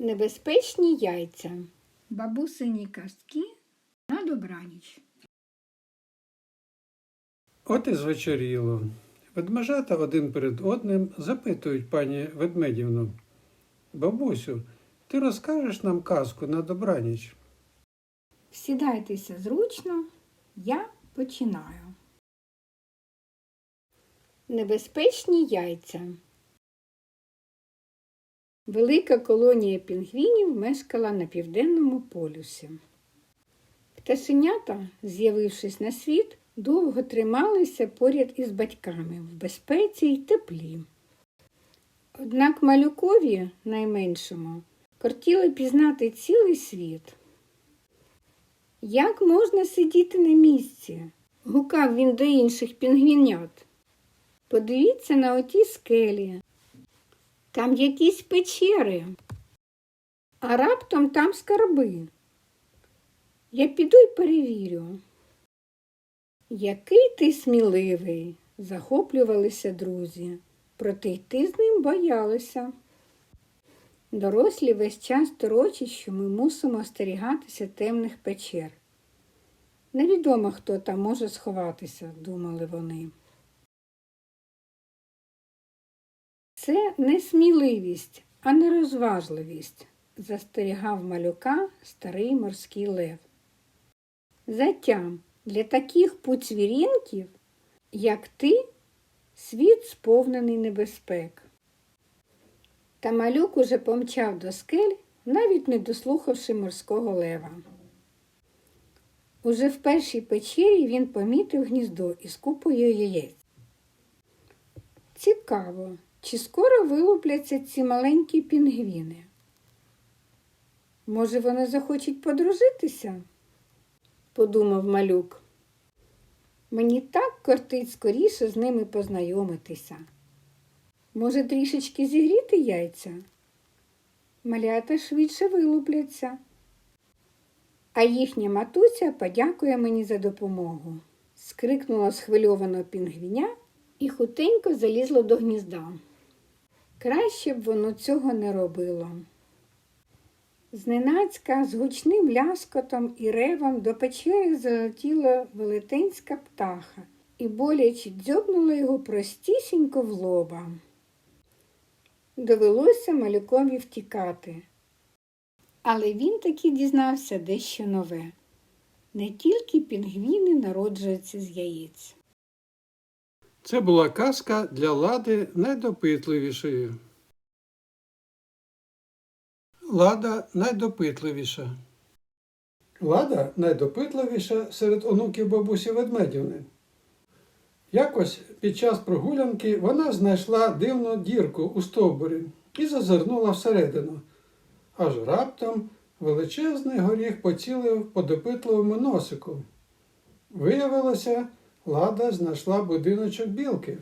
Небезпечні яйця. Бабусині казки на добраніч. От і звечоріло. Ведмежата один перед одним запитують пані Ведмедівну. Бабусю, ти розкажеш нам казку на добраніч? Сідайтеся зручно, я починаю. Небезпечні яйця. Велика колонія пінгвінів мешкала на південному полюсі. Пташенята, з'явившись на світ, довго трималися поряд із батьками в безпеці й теплі. Однак малюкові, найменшому, кортіло пізнати цілий світ. Як можна сидіти на місці? гукав він до інших пінгвінят. Подивіться на оті скелі. Там якісь печери, а раптом там скарби. Я піду й перевірю. Який ти сміливий, захоплювалися друзі, проте йти з ним боялися. Дорослі весь час торочать, що ми мусимо остерігатися темних печер. Невідомо, хто там може сховатися, думали вони. Це не сміливість, а нерозважливість, застерігав малюка старий морський лев. Затям для таких пуцвірінків, як ти, світ сповнений небезпек. Та малюк уже помчав до скель, навіть не дослухавши морського лева. Уже в першій печері він помітив гніздо із купою яєць. Цікаво, чи скоро вилупляться ці маленькі пінгвіни? Може, вони захочуть подружитися? подумав малюк. Мені так кортить скоріше з ними познайомитися. Може, трішечки зігріти яйця? Малята швидше вилупляться. А їхня матуся подякує мені за допомогу. скрикнула схвильовано пінгвіня і хутенько залізла до гнізда. Краще б воно цього не робило. Зненацька з гучним ляскотом і ревом до печери залетіла велетенська птаха і боляче дзьобнула його простісінько в лоба. Довелося малюкові втікати. Але він таки дізнався дещо нове. Не тільки пінгвіни народжуються з яєць. Це була казка для лади найдопитливішої. Лада найдопитливіша. Лада найдопитливіша серед онуків бабусі Ведмедівни. Якось під час прогулянки вона знайшла дивну дірку у стовбурі і зазирнула всередину. Аж раптом величезний горіх поцілив по допитливому носику. Виявилося, лада знайшла будиночок білки.